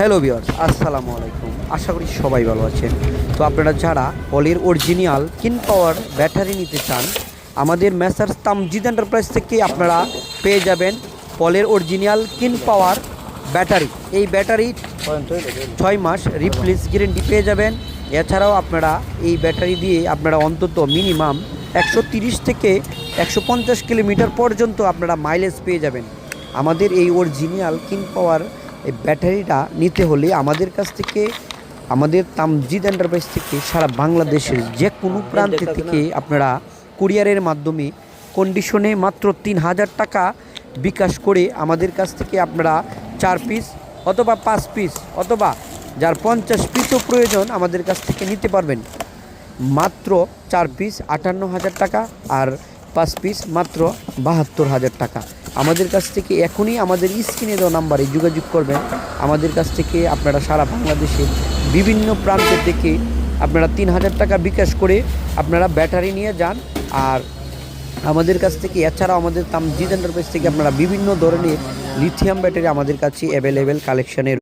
Hello বিয়ার্স আসসালামু আলাইকুম। আশা করি সবাই ভালো আছেন। তো আপনারা যারা পলের অরিজিনাল কিন পাওয়ার ব্যাটারি নিতে চান, আমাদের মেসার্স তামজিদ এন্টারপ্রাইজ থেকে আপনারা পেয়ে যাবেন পলের অরিজিনাল কিন পাওয়ার ব্যাটারি এই ব্যাটারি ছয় মাস রিপ্লেস গ্যারেন্টি পেয়ে যাবেন। এছাড়াও আপনারা এই ব্যাটারি দিয়ে আপনারা অন্তত মিনিমাম একশো থেকে একশো পঞ্চাশ কিলোমিটার পর্যন্ত আপনারা মাইলেজ পেয়ে যাবেন। আমাদের এই অরিজিনাল কিন পাওয়ার এই ব্যাটারিটা নিতে হলে আমাদের কাছ থেকে, আমাদের তামজিদ এন্টারপ্রাইজ থেকে সারা বাংলাদেশের যে কোনো প্রান্তে থেকে আপনারা কুরিয়ারের মাধ্যমে কন্ডিশনে মাত্র তিন হাজার টাকা বিকাশ করে আমাদের কাছ থেকে আপনারা চার পিস অথবা পাঁচ পিস অথবা যার পঞ্চাশ পিসও প্রয়োজন আমাদের কাছ থেকে নিতে পারবেন। মাত্র চার পিস আটান্ন হাজার টাকা আর পাঁচ পিস মাত্র বাহাত্তর হাজার টাকা। আমাদের কাছ থেকে এখনই আমাদের স্ক্রিনে দেওয়া নাম্বারে যোগাযোগ করবেন। আমাদের কাছ থেকে আপনারা সারা বাংলাদেশের বিভিন্ন প্রান্ত থেকে আপনারা তিন হাজার টাকা বিকাশ করে আপনারা ব্যাটারি নিয়ে যান। আর আমাদের কাছ থেকে এছাড়াও আমাদের তামজিদ এন্টারপ্রাইজ থেকে আপনারা বিভিন্ন ধরনের লিথিয়াম ব্যাটারি আমাদের কাছে অ্যাভেলেবেল কালেকশনের